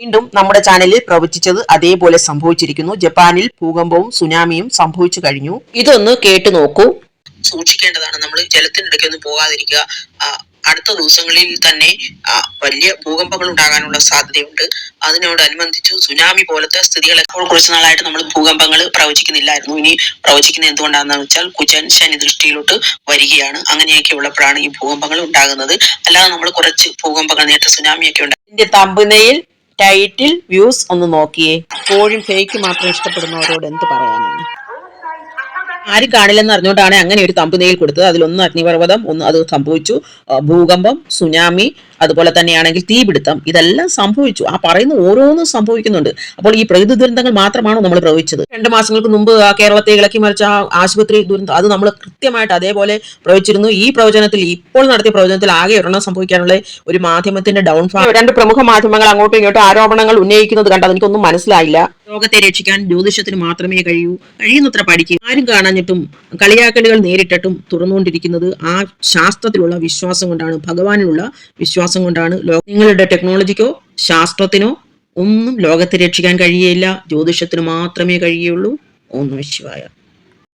വീണ്ടും നമ്മുടെ ചാനലിൽ പ്രവചിച്ചത് അതേപോലെ സംഭവിച്ചിരിക്കുന്നു. ജപ്പാനിൽ ഭൂകമ്പവും സുനാമിയും സംഭവിച്ചു കഴിഞ്ഞു. ഇതൊന്ന് കേട്ടു നോക്കൂ. സൂക്ഷിക്കേണ്ടതാണ്. നമ്മൾ ജലത്തിനിടയ്ക്കൊന്നും പോകാതിരിക്കുക. അടുത്ത ദിവസങ്ങളിൽ തന്നെ വലിയ ഭൂകമ്പങ്ങൾ ഉണ്ടാകാനുള്ള സാധ്യതയുണ്ട്. അതിനോടനുബന്ധിച്ച് സുനാമി പോലത്തെ സ്ഥിതികൾ ഇപ്പോൾ കുറച്ച് നാളായിട്ട് നമ്മൾ ഭൂകമ്പങ്ങൾ പ്രവചിക്കുന്നില്ലായിരുന്നു. ഇനി പ്രവചിക്കുന്നത് എന്തുകൊണ്ടാണെന്ന് വെച്ചാൽ കുജൻ ശനി ദൃഷ്ടിയിലോട്ട് വരികയാണ്. അങ്ങനെയൊക്കെ ഉള്ളപ്പോഴാണ് ഈ ഭൂകമ്പങ്ങൾ ഉണ്ടാകുന്നത്. അല്ലാതെ നമ്മൾ കുറച്ച് ഭൂകമ്പങ്ങൾ നേരത്തെ സുനാമിയൊക്കെ ഉണ്ട് തമ്പനയിൽ ടൈറ്റിൽ വ്യൂസ് ഒന്ന് നോക്കിയേ. എപ്പോഴും ഫേക്ക് മാത്രം ഇഷ്ടപ്പെടുന്നവരോട് എന്ത് പറയാനാണ്? ആരും കാണില്ലെന്ന് അറിഞ്ഞുകൊണ്ടാണ് അങ്ങനെ ഒരു തമ്പുനെയിൽ കൊടുത്തത്. അതിലൊന്ന് അഗ്നിപർവതം ഒന്ന് അത് സംഭവിച്ചു. ഭൂകമ്പം സുനാമി അതുപോലെ തന്നെയാണെങ്കിൽ തീപിടുത്തം ഇതെല്ലാം സംഭവിച്ചു. ആ പറയുന്ന ഓരോന്നും സംഭവിക്കുന്നുണ്ട്. അപ്പോൾ ഈ പ്രകൃതി ദുരന്തങ്ങൾ മാത്രമാണോ നമ്മൾ പ്രവചിച്ചത് രണ്ട് മാസങ്ങൾക്ക് മുമ്പ് കേരളത്തെ ഇളക്കി മറിച്ച ആശുപത്രി ദുരന്തം അത് നമ്മൾ കൃത്യമായിട്ട് അതേപോലെ പ്രവചിച്ചിരുന്നു ഈ പ്രവചനത്തിൽ ഇപ്പോൾ നടത്തിയ പ്രവചനത്തിൽ ആകെ ഒരെണ്ണം സംഭവിക്കാനുള്ള ഒരു മാധ്യമത്തിന്റെ ഡൗൺഫാൾ രണ്ട് പ്രമുഖ മാധ്യമങ്ങൾ അങ്ങോട്ടും ഇങ്ങോട്ടും ആരോപണങ്ങൾ ഉന്നയിക്കുന്നത് കണ്ടത് എനിക്കൊന്നും മനസ്സിലായില്ല. ലോകത്തെ രക്ഷിക്കാൻ ജ്യോതിഷത്തിന് മാത്രമേ കഴിയൂ. കഴിയുന്നത്ര പഠിക്കുക ആരും കാണാഞ്ഞിട്ടും കളിയാക്കലുകൾ നേരിട്ടിട്ടും തുറന്നുകൊണ്ടിരിക്കുന്നത് ആ ശാസ്ത്രത്തിലുള്ള വിശ്വാസം കൊണ്ടാണ് ഭഗവാനിലുള്ള വിശ്വാസം കൊണ്ടാണ് നിങ്ങളുടെ ടെക്നോളജിക്കോ ശാസ്ത്രത്തിനോ ഒന്നും ലോകത്തെ രക്ഷിക്കാൻ കഴിയില്ല ജ്യോതിഷത്തിന് മാത്രമേ കഴിയുള്ളൂ. നമഃ ശിവായ.